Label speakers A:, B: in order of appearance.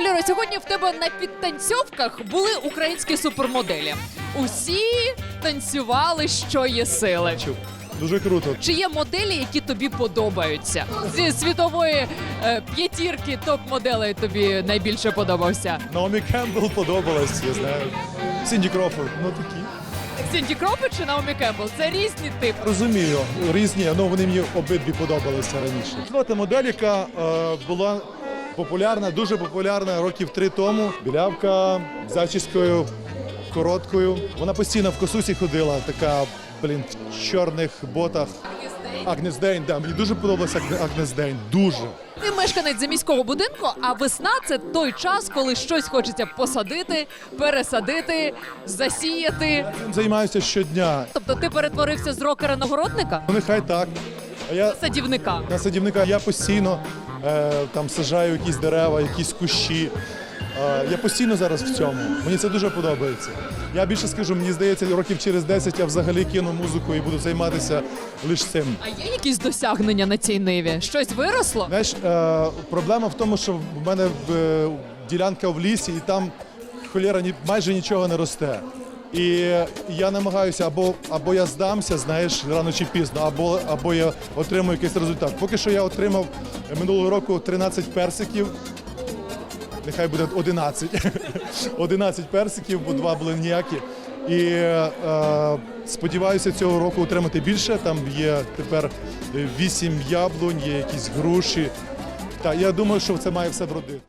A: Валера, сьогодні в тебе на підтанцьовках були українські супермоделі. Усі танцювали, що є сили.
B: Дуже круто.
A: Чи є моделі, які тобі подобаються? Зі світової е, п'ятірки топ-моделей тобі найбільше подобався?
B: Наомі Кембл подобалась, я знаю. Сінді Крофорд, ну такі.
A: Сінті Кропи чи Наомі Кембл? Це різні типи.
B: Розумію, різні, ну вони мені обидві подобалися раніше. Звати модель, яка е, була популярна, дуже популярна років три тому. Білявка з зачіскою короткою. Вона постійно в косусі ходила, така, блін, в чорних ботах. Агнес Дейн, да, мені дуже подобалася Агне- Агнес Дейн. Дуже.
A: Ти мешканець заміського будинку, а весна це той час, коли щось хочеться посадити, пересадити, засіяти.
B: Цим займаюся щодня.
A: Тобто ти перетворився з рокера на городника,
B: Ну нехай так. А я
A: садівника.
B: на садівника я постійно там сажаю якісь дерева, якісь кущі. Е, я постійно зараз в цьому. Мені це дуже подобається. Я більше скажу, мені здається, років через 10 я взагалі кину музику і буду займатися лише цим.
A: А є якісь досягнення на цій ниві? Щось виросло?
B: Знаєш, е, проблема в тому, що в мене е, ділянка в лісі, і там холєра майже нічого не росте. І я намагаюся або, або я здамся, знаєш, рано чи пізно, або, або я отримую якийсь результат. Поки що я отримав минулого року 13 персиків. Нехай буде 11. 11 персиків, бо два були ніякі. І е, сподіваюся цього року отримати більше. Там є тепер 8 яблунь, є якісь груші. Та я думаю, що це має все вродити.